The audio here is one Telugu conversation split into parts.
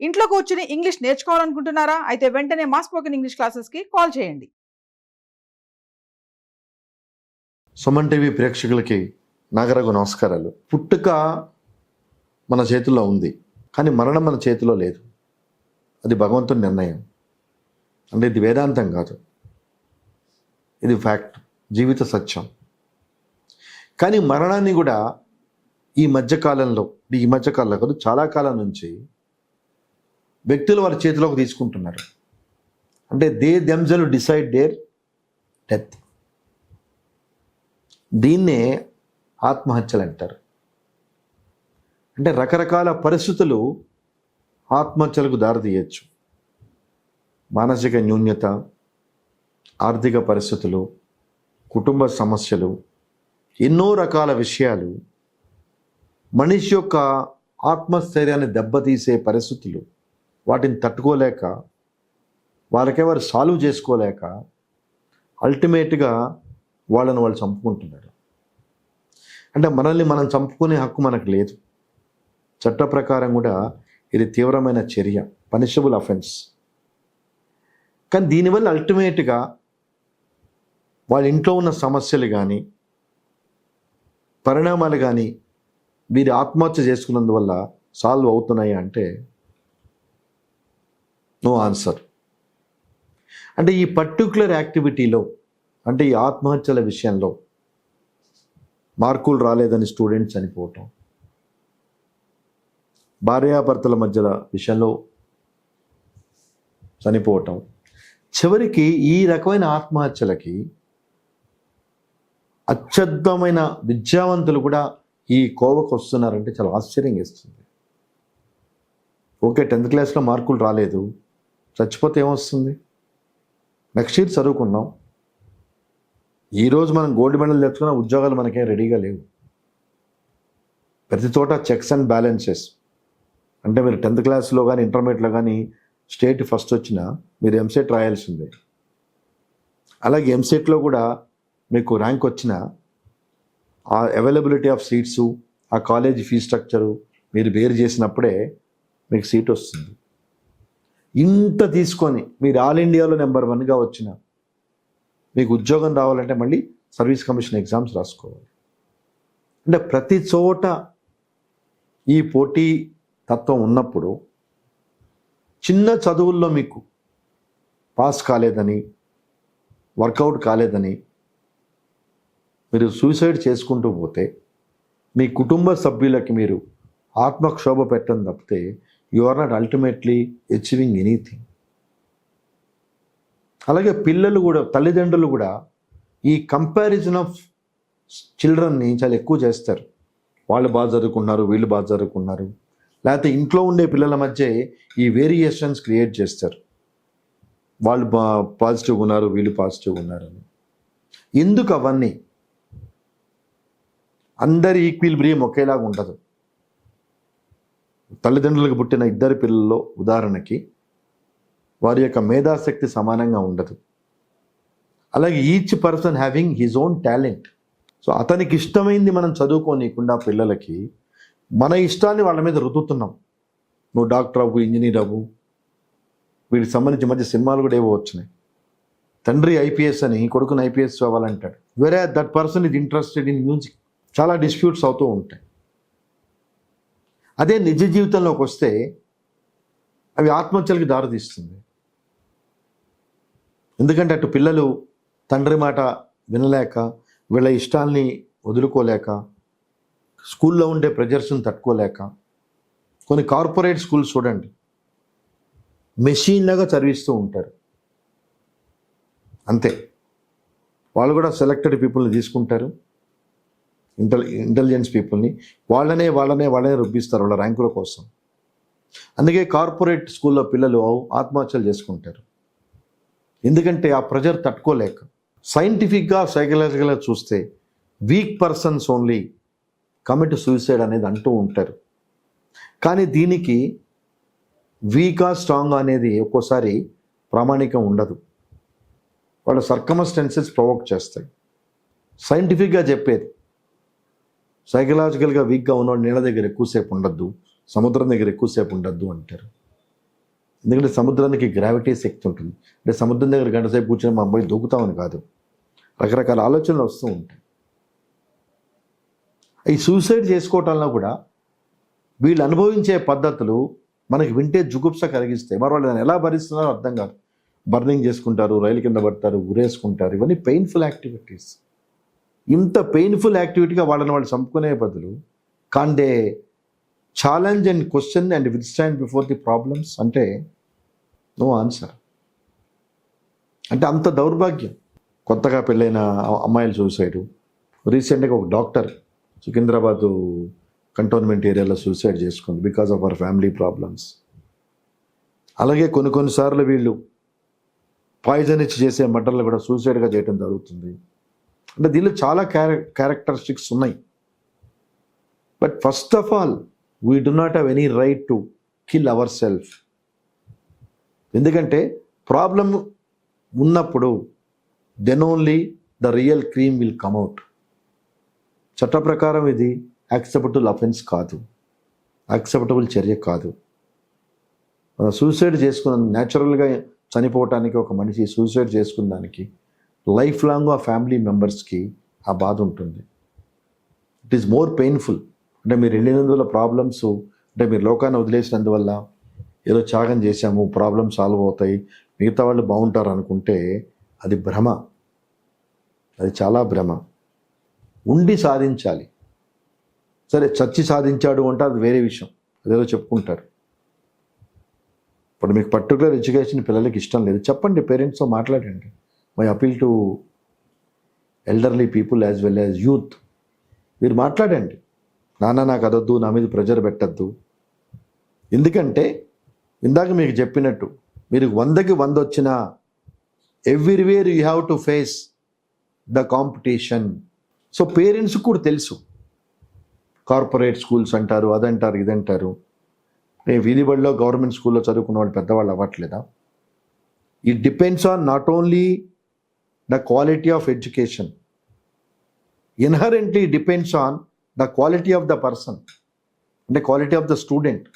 ఇంట్లో కూర్చుని ఇంగ్లీష్ నేర్చుకోవాలనుకుంటున్నారా? అయితే వెంటనే మా స్పోకెన్ ఇంగ్లీష్ క్లాసెస్కి కాల్ చేయండి. సుమన్ టీవీ ప్రేక్షకులకి నాగరకు నమస్కారాలు. పుట్టుక మన చేతిలో ఉంది కానీ మరణం మన చేతిలో లేదు. అది భగవంతుని నిర్ణయం. అంటే ఇది వేదాంతం కాదు. ఇది ఫ్యాక్ట్. జీవిత సత్యం. కానీ మరణాన్ని కూడా ఈ మధ్యకాలంలో ఈ మధ్యకాలంలో కాదు చాలా కాలం నుంచి వ్యక్తులు వారి చేతిలోకి తీసుకుంటున్నారు. అంటే they themselves decide their death దీన్నే ఆత్మహత్యలు అంటారు. అంటే రకరకాల పరిస్థితులు ఆత్మహత్యలకు దారితీయచ్చు మానసిక న్యూన్యత ఆర్థిక పరిస్థితులు కుటుంబ సమస్యలు ఎన్నో రకాల విషయాలు మనిషి యొక్క ఆత్మస్థైర్యాన్ని దెబ్బతీసే పరిస్థితులు. వాటిని తట్టుకోలేక వాళ్ళకే వారు సాల్వ్ చేసుకోలేక అల్టిమేట్గా వాళ్ళని వాళ్ళు చంపుకుంటున్నారు. అంటే మనల్ని మనం చంపుకునే హక్కు మనకు లేదు. చట్ట ప్రకారం కూడా ఇది తీవ్రమైన చర్య పనిషబుల్ అఫెన్స్ కానీ దీనివల్ల అల్టిమేట్గా వాళ్ళ ఇంట్లో ఉన్న సమస్యలు కానీ పరిణామాలు కానీ వీరి ఆత్మహత్య చేసుకున్నందువల్ల సాల్వ్ అవుతున్నాయి అంటే నో ఆన్సర్ అంటే ఈ పర్టికులర్ యాక్టివిటీలో అంటే ఈ ఆత్మహత్యల విషయంలో మార్కులు రాలేదని స్టూడెంట్స్ చనిపోవటం భార్యాభర్తల మధ్యల విషయంలో చనిపోవటం చివరికి ఈ రకమైన ఆత్మహత్యలకి అత్యద్భుతమైన విద్యావంతులు కూడా ఈ కోవకు వస్తున్నారంటే చాలా ఆశ్చర్యం ఇస్తుంది ఓకే టెన్త్ క్లాస్లో మార్కులు రాలేదు. చచ్చిపోతే ఏమొస్తుంది? నెక్స్ట్ ఇయర్ చదువుకున్నాం. ఈరోజు మనం గోల్డ్ మెడల్ తెచ్చుకున్న ఉద్యోగాలు మనకేం రెడీగా లేవు. ప్రతి చోట చెక్స్ అండ్ బ్యాలెన్సెస్ అంటే మీరు టెన్త్ క్లాస్లో కానీ ఇంటర్మీడియట్లో కానీ స్టేట్ ఫస్ట్ వచ్చినా మీరు ఎంసెట్ రాయాల్సిందే అలాగే ఎంసెట్లో కూడా మీకు ర్యాంక్ వచ్చిన ఆ అవైలబిలిటీ ఆఫ్ సీట్సు ఆ కాలేజ్ ఫీ స్ట్రక్చరు మీరు వేరు చేసినప్పుడే మీకు సీట్ వస్తుంది. ఇంత తీసుకొని మీరు ఆల్ ఇండియాలో నెంబర్ వన్గా వచ్చిన మీకు ఉద్యోగం రావాలంటే మళ్ళీ సర్వీస్ కమిషన్ ఎగ్జామ్స్ రాసుకోవాలి. అంటే ప్రతి చోట ఈ పోటీ తత్వం ఉన్నప్పుడు చిన్న చదువుల్లో మీకు పాస్ కాలేదని వర్కౌట్ కాలేదని మీరు సూసైడ్ చేసుకుంటూ పోతే మీ కుటుంబ సభ్యులకి మీరు ఆత్మక్షోభ పెట్టడం తప్పితే you are not ultimately achieving anything అలాగే పిల్లలు కూడా తల్లిదండ్రులు కూడా ఈ కంపారిజన్ ఆఫ్ చిల్డ్రన్ని చాలా ఎక్కువ చేస్తారు. వాళ్ళు బాగా చదువుకున్నారు వీళ్ళు బాగా చదువుకున్నారు లేకపోతే ఇంట్లో ఉండే పిల్లల మధ్య ఈ వేరియేషన్స్ క్రియేట్ చేస్తారు. వాళ్ళు బా ఉన్నారు వీళ్ళు పాజిటివ్ ఉన్నారు అని. ఎందుకు అవన్నీ? అందరి ఈక్విల్ బ్రియం ఒకేలాగా ఉండదు. తల్లిదండ్రులకు పుట్టిన ఇద్దరు పిల్లల్లో ఉదాహరణకి వారి యొక్క మేధాశక్తి సమానంగా ఉండదు. అలాగే each person having his own talent. So అతనికి ఇష్టమైంది మనం చదువుకోనీయకుండా పిల్లలకి మన ఇష్టాన్ని వాళ్ళ మీద రుద్దుతున్నాం. నువ్వు డాక్టర్ అవ్వు ఇంజనీర్ అవ్వు వీటికి సంబంధించి మధ్య సినిమాలు కూడా ఏవో వచ్చినాయి. తండ్రి ఐపీఎస్ అని కొడుకుని ఐపీఎస్ అవ్వాలంటాడు. వేరే దట్ పర్సన్ ఇది ఇంట్రెస్టెడ్ ఇన్ మ్యూజిక్ చాలా డిస్ప్యూట్స్ అవుతూ ఉంటాయి. అదే నిజ జీవితంలోకి వస్తే అవి ఆత్మహత్యలకు దారితీస్తుంది. ఎందుకంటే అటు పిల్లలు తండ్రి మాట వినలేక వీళ్ళ ఇష్టాల్ని వదులుకోలేక స్కూల్లో ఉండే ప్రెజర్స్ని తట్టుకోలేక కొన్ని కార్పొరేట్ స్కూల్స్ చూడండి మెషిన్లాగా చదివిస్తూ ఉంటారు. అంతే. వాళ్ళు కూడా సెలెక్టెడ్ పీపుల్ని తీసుకుంటారు. ఇంటెల్ ఇంటెలిజెన్స్ పీపుల్ని వాళ్ళనే వాళ్ళనే వాళ్ళనే రుబ్బిస్తారు వాళ్ళ ర్యాంకుల కోసం. అందుకే కార్పొరేట్ స్కూల్లో పిల్లలు ఆత్మహత్యలు చేసుకుంటారు. ఎందుకంటే ఆ ప్రెజర్ తట్టుకోలేక. సైంటిఫిక్గా సైకలాజికల్గా చూస్తే weak persons only commit suicide అనేది అంటూ ఉంటారు. కానీ దీనికి వీకా స్ట్రాంగ్ అనేది ఒక్కోసారి ప్రామాణికం ఉండదు. వాళ్ళ సర్కమస్టెన్సెస్ ప్రొవోక్ చేస్తాయి. సైంటిఫిక్గా చెప్పేది సైకలాజికల్గా వీక్గా ఉన్నవాడు నీళ్ళ దగ్గర ఎక్కువసేపు ఉండద్దు సముద్రం దగ్గర ఎక్కువసేపు ఉండద్దు అంటారు. ఎందుకంటే సముద్రానికి గ్రావిటీ శక్తి ఉంటుంది. అంటే సముద్రం దగ్గర గంట సేపు కూర్చొని మా అబ్బాయి దూకుతామని కాదు. రకరకాల ఆలోచనలు వస్తూ ఉంటాయి. ఈ సూసైడ్ చేసుకోవటంలో కూడా వీళ్ళు అనుభవించే పద్ధతులు మనకి వింటే జుగుప్స కలిగిస్తాయి. మరి వాళ్ళు ఎలా భరిస్తున్నారో అర్థం కాదు. బర్నింగ్ చేసుకుంటారు రైలు కింద పడతారు ఉరేసుకుంటారు ఇవన్నీ పెయిన్ఫుల్ యాక్టివిటీస్ ఇంత పెయిన్ఫుల్ యాక్టివిటీగా వాళ్ళని వాళ్ళు చంపుకునే బదులు can they challenge and question and withstand before the problems అంటే నో ఆన్సర్ అంటే అంత దౌర్భాగ్యం. కొత్తగా పెళ్ళైన అమ్మాయిలు సూసైడ్ రీసెంట్గా ఒక డాక్టర్ సికింద్రాబాద్ కంటోన్మెంట్ ఏరియాలో సూసైడ్ చేసుకుంది because of our family problems అలాగే కొన్ని కొన్నిసార్లు వీళ్ళు పాయిజన్ ఇచ్చి చేసే మటర్లు కూడా సూసైడ్గా చేయడం జరుగుతుంది. అంటే దీనిలో చాలా క్యారె క్యారెక్టరిస్టిక్స్ ఉన్నాయి. But first of all we do not have any right to kill our self ఎందుకంటే ప్రాబ్లం ఉన్నప్పుడు then only the real cream will come out చట్ట ప్రకారం ఇది యాక్సెప్టబుల్ అఫెన్స్ కాదు. యాక్సెప్టబుల్ చర్య కాదు. సూసైడ్ చేసుకున్న న్యాచురల్గా చనిపోవటానికి ఒక మనిషి సూసైడ్ చేసుకున్న దానికి లైఫ్ లాంగ్ ఆ ఫ్యామిలీ మెంబర్స్కి ఆ బాధ ఉంటుంది. ఇట్ ఈస్ మోర్ పెయిన్ఫుల్ అంటే మీరు వెళ్ళినందువల్ల ప్రాబ్లమ్స్ అంటే మీరు లోకాన్ని వదిలేసినందువల్ల ఏదో త్యాగం చేశాము ప్రాబ్లమ్ సాల్వ్ అవుతాయి మిగతా వాళ్ళు బాగుంటారు అనుకుంటే అది భ్రమ. అది చాలా భ్రమ. ఉండి సాధించాలి. సరే చచ్చి సాధించాడు అంటే అది వేరే విషయం. అదేదో చెప్పుకుంటారు. ఇప్పుడు మీకు పర్టికులర్ ఎడ్యుకేషన్ పిల్లలకి ఇష్టం లేదు. చెప్పండి పేరెంట్స్తో మాట్లాడండి. My appeal to elderly people as well as youth మీరు మాట్లాడండి. నాన్న నాకు అదొద్దు నా మీద ప్రెజర్ పెట్టద్దు. ఎందుకంటే ఇందాక మీకు చెప్పినట్టు మీరు వందకి వంద వచ్చిన everywhere you have to face the competition so పేరెంట్స్కి కూడా తెలుసు. కార్పొరేట్ స్కూల్స్ అంటారు అదంటారు ఇదంటారు. నేను వీధిబడిలో గవర్నమెంట్ స్కూల్లో చదువుకున్న వాళ్ళు పెద్దవాళ్ళు అవ్వట్లేదా? It depends on not only the quality of education inherently depends on the quality of the person అంటే quality of the student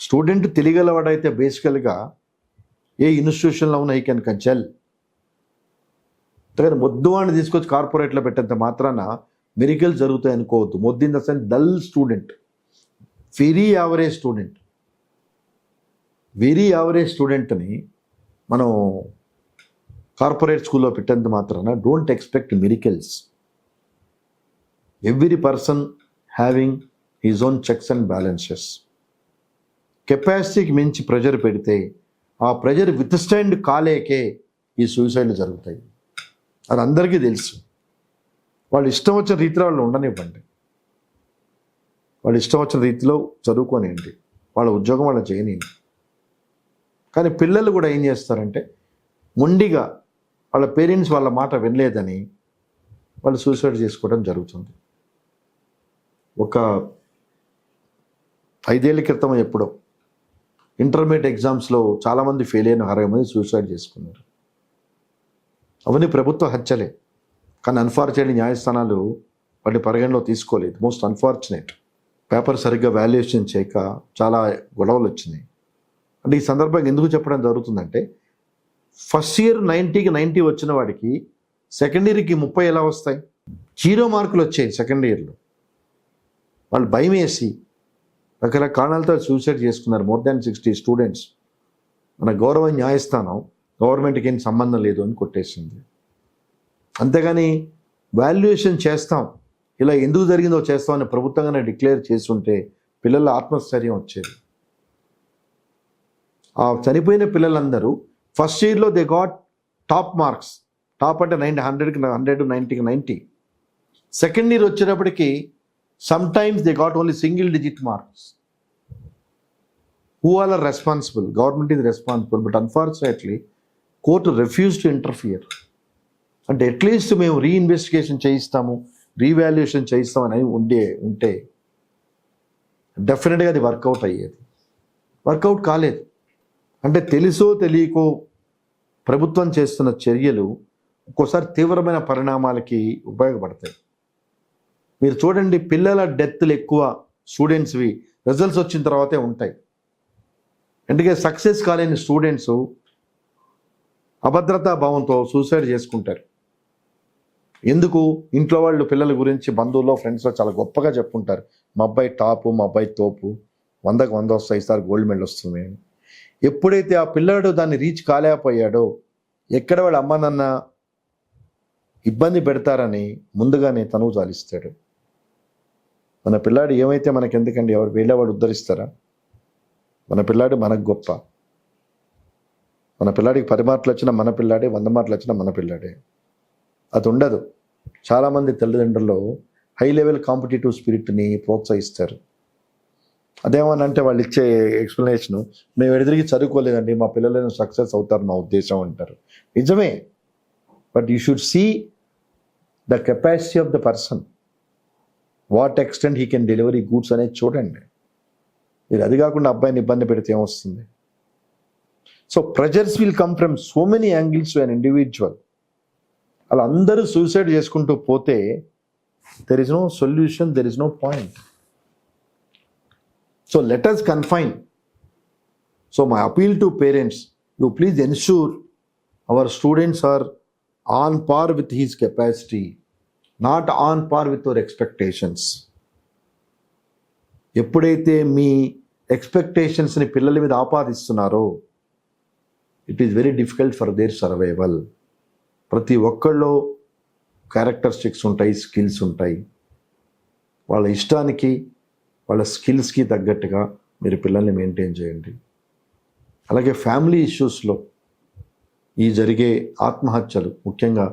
student తెలియగలవాడైతే బేసికల్గా ఏ ఇన్స్టిట్యూషన్లో ఉన్న ఈ కెన్ కంచెల్ కానీ మొద్దు వాడిని తీసుకొచ్చి కార్పొరేట్లో పెట్టేంత మాత్రాన మెరికల్ జరుగుతాయి అనుకోవద్దు. మొద్దు in the sense dull student very average student very average స్టూడెంట్ని మనం కార్పొరేట్ స్కూల్లో పెట్టేంత మాత్రాన don't expect miracles every person having his own checks and balances కెపాసిటీకి మించి ప్రెజర్ పెడితే ఆ ప్రెజర్ విత్ స్టాండ్ కాలేకే ఈ సూసైడ్లు జరుగుతాయి. అది అందరికీ తెలుసు. వాళ్ళు ఇష్టం వచ్చిన రీతిలో వాళ్ళు ఉండనివ్వండి. వాళ్ళు ఇష్టం వచ్చిన రీతిలో చదువుకోనివ్వండి. వాళ్ళ ఉద్యోగం వాళ్ళు చేయనివ్వండి. కానీ పిల్లలు కూడా ఏం చేస్తారంటే మొండిగా వాళ్ళ పేరెంట్స్ వాళ్ళ మాట వినలేదని వాళ్ళు సూసైడ్ చేసుకోవడం జరుగుతుంది. ఒక ఐదేళ్ళ క్రితం ఎప్పుడో ఇంటర్మీడియట్ ఎగ్జామ్స్లో చాలామంది ఫెయిల్ అయిన అరవై మంది సూసైడ్ చేసుకున్నారు. అవన్నీ ప్రభుత్వ హత్యలే. కానీ అన్ఫార్చునేట్ న్యాయస్థానాలు వాటిని పరిగణలో తీసుకోలేదు. మోస్ట్ అన్ఫార్చునేట్ పేపర్ సరిగ్గా వాల్యుయేషన్ చేయక చాలా గొడవలు వచ్చినాయి. అంటే ఈ సందర్భంగా ఎందుకు చెప్పడం జరుగుతుందంటే ఫస్ట్ ఇయర్ నైంటీకి నైంటీ వచ్చిన వాడికి సెకండ్ ఇయర్కి ముప్పై ఎలా వస్తాయి? జీరో మార్కులు వచ్చాయి సెకండ్ ఇయర్లో. వాళ్ళు భయం వేసి రకరకాల కారణాలతో సూసైడ్ చేసుకున్నారు. More than sixty students. మన గౌరవ న్యాయస్థానం గవర్నమెంట్కి ఏం సంబంధం లేదు అని కొట్టేసింది. అంతేగాని వాల్యుయేషన్ చేస్తాం. ఇలా ఎందుకు జరిగిందో చేస్తామని ప్రభుత్వంగానే డిక్లేర్ చేస్తుంటే పిల్లల ఆత్మస్థైర్యం వచ్చేది. ఆ చనిపోయిన పిల్లలందరూ ఫస్ట్ ఇయర్లో they got top marks top అంటే నైన్ హండ్రెడ్కి హండ్రెడ్ నైంటీకి నైంటీ సెకండ్ ఇయర్ వచ్చేటప్పటికి some times they got only single digit marks who all are responsible government is responsible but unfortunately court refuse to interfere అంటే అట్లీస్ట్ మేము రీఇన్వెస్టిగేషన్ చేయిస్తాము రీవాల్యుయేషన్ చేయిస్తామని ఉండే ఉంటే డెఫినెట్గా అది వర్కౌట్ అయ్యేది. వర్కౌట్ కాలేదు. అంటే తెలుసో తెలియకో ప్రభుత్వం చేస్తున్న చర్యలు ఒక్కోసారి తీవ్రమైన పరిణామాలకి ఉపయోగపడతాయి. మీరు చూడండి పిల్లల డెత్లు ఎక్కువ స్టూడెంట్స్వి రిజల్ట్స్ వచ్చిన తర్వాతే ఉంటాయి. అందుకే సక్సెస్ కాలేని స్టూడెంట్స్ అభద్రతా భావంతో సూసైడ్ చేసుకుంటారు. ఎందుకు? ఇంట్లో వాళ్ళు పిల్లల గురించి బంధువుల్లో ఫ్రెండ్స్లో చాలా గొప్పగా చెప్పుకుంటారు మా అబ్బాయి టాపు మా అబ్బాయి తోపు వందకు వంద వస్తాయి ఈసారి గోల్డ్ మెడల్ వస్తుంది ఎప్పుడైతే ఆ పిల్లాడు దాన్ని రీచ్ కాలేకపోయాడో ఎక్కడ వాళ్ళ అమ్మ నాన్న ఇబ్బంది పెడతారని ముందుగానే తనువు చాలిస్తాడు మన పిల్లాడు ఏమైతే మనకెందుకండి? ఎవరు వేళ్ళవాడు ఉద్ధరిస్తారా? మన పిల్లాడు మనకు గొప్ప. మన పిల్లాడికి పది మార్కులు వచ్చినా మన పిల్లాడే వంద మాటలు వచ్చినా మన పిల్లాడే. అది ఉండదు. చాలామంది తల్లిదండ్రులు హై లెవెల్ కాంపిటేటివ్ స్పిరిట్ని ప్రోత్సహిస్తారు. అదేమనంటే వాళ్ళు ఇచ్చే ఎక్స్ప్లెనేషను మేము ఎదురికి చదువుకోలేదండి మా పిల్లలను సక్సెస్ అవుతారు మా ఉద్దేశం అంటారు. నిజమే. But you should see the capacity of the person what extent he can delivery goods అనేది చూడండి. మీరు అది కాకుండా అబ్బాయిని ఇబ్బంది పెడితే ఏమొస్తుంది? So pressures will come from so many angles to an individual అలా అందరూ సూసైడ్ చేసుకుంటూ పోతే there is no solution there is no point so let us confine so my appeal to parents you please ensure our students are on par with his capacity not on par with our expectations ఎప్పుడైతే మీ ఎక్స్పెక్టేషన్స్ని పిల్లల మీద ఆపాదిస్తున్నారో it is very difficult for their survival ప్రతి ఒక్కళ్ళు క్యారెక్టరిస్టిక్స్ ఉంటాయి స్కిల్స్ ఉంటాయి. వాళ్ళ ఇష్టానికి వాళ్ళ స్కిల్స్కి తగ్గట్టుగా మీరు పిల్లల్ని మెయింటైన్ చేయండి. అలాగే ఫ్యామిలీ ఇష్యూస్లో ఈ జరిగే ఆత్మహత్యలు ముఖ్యంగా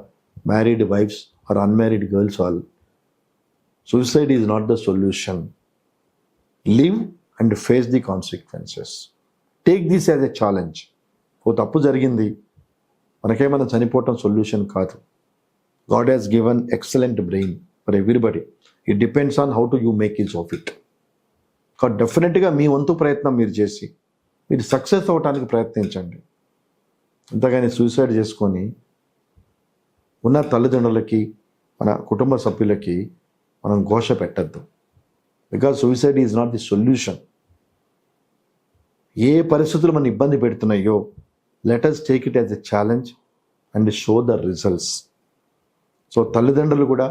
married wives or unmarried girls all suicide is not the solution live and face the consequences take this as a challenge ఓ తప్పు జరిగింది. మనకేమైనా చనిపోవటం సొల్యూషన్ కాదు. God has given excellent brain for everybody it depends on how to you make use of it కాబట్టి డెఫినెట్గా మీ వంతు ప్రయత్నం మీరు చేసి మీరు సక్సెస్ అవ్వటానికి ప్రయత్నించండి. అంతగాని సూసైడ్ చేసుకొని ఉన్న తల్లిదండ్రులకి మన కుటుంబ సభ్యులకి మనం ఘోష పెట్టద్దు. Because suicide is not the solution ఏ పరిస్థితులు మన ఇబ్బంది పెడుతున్నాయో let us take it as a challenge and show the results so తల్లిదండ్రులు కూడా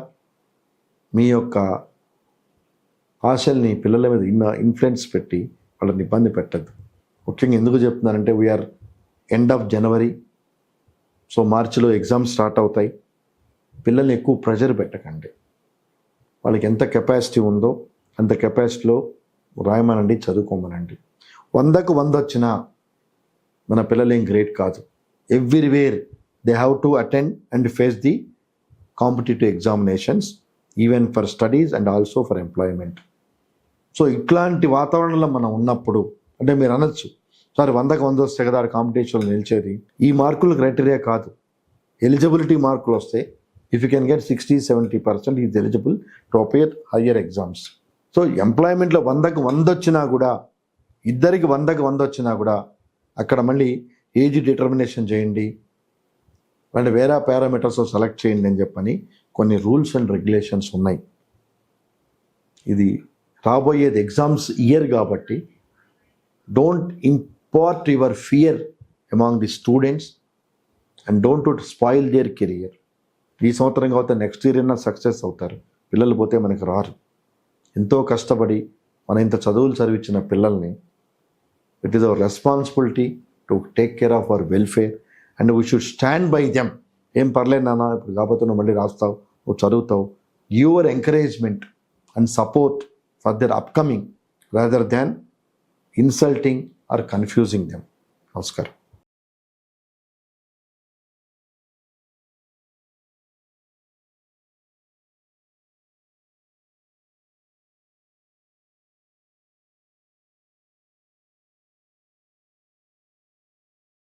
మీ యొక్క ఆశల్ని పిల్లల మీద ఇన్ఫ్లుయెన్స్ పెట్టి వాళ్ళని ఇబ్బంది పెట్టద్దు. ముఖ్యంగా ఎందుకు చెప్తున్నానంటే we are end of January so మార్చిలో ఎగ్జామ్స్ స్టార్ట్ అవుతాయి. పిల్లల్ని ఎక్కువ ప్రెషర్ పెట్టకండి. వాళ్ళకి ఎంత కెపాసిటీ ఉందో అంత కెపాసిటీలో రాయమనండి చదువుకోమనండి. వందకు వంద వచ్చినా మన పిల్లలు ఏం గ్రేట్ కాదు. Everywhere they have to attend and face the competitive examinations even for studies and also for employment so ఇట్లాంటి వాతావరణంలో మనం ఉన్నప్పుడు అంటే మీరు అనొచ్చు సార్ వందకు వంద వస్తే కదా కాంపిటీషన్లో నిలిచేది. ఈ మార్కులు క్రైటీరియా కాదు. ఎలిజిబిలిటీ మార్కులు వస్తే if you can get sixty seventy percent is eligible to appear higher exams so ఎంప్లాయ్మెంట్లో వందకు వంద వచ్చినా కూడా ఇద్దరికి వందకు వంద వచ్చినా కూడా అక్కడ మళ్ళీ ఏజ్ డిటర్మినేషన్ చేయండి. అంటే వేరే పారామీటర్స్ సెలెక్ట్ చేయండి అని చెప్పని కొన్ని రూల్స్ అండ్ రెగ్యులేషన్స్ ఉన్నాయి. ఇది రాబోయేది ఎగ్జామ్స్ ఇయర్ కాబట్టి don't impart your fear among the students and don't to spoil their career ఈ సంవత్సరం కాకపోతే నెక్స్ట్ ఇయర్ అయినా సక్సెస్ అవుతారు. పిల్లలు పోతే మనకు రారు. ఎంతో కష్టపడి మన ఇంత చదువులు చదివించిన పిల్లల్ని it is our responsibility to take care of our welfare and we should stand by them ఏం పర్లేదు నాన్న ఇప్పుడు కాకపోతే నువ్వు మళ్ళీ రాస్తావు నువ్వు చదువుతావు. Your encouragement and support for their upcoming rather than insulting or confusing them నమస్కారం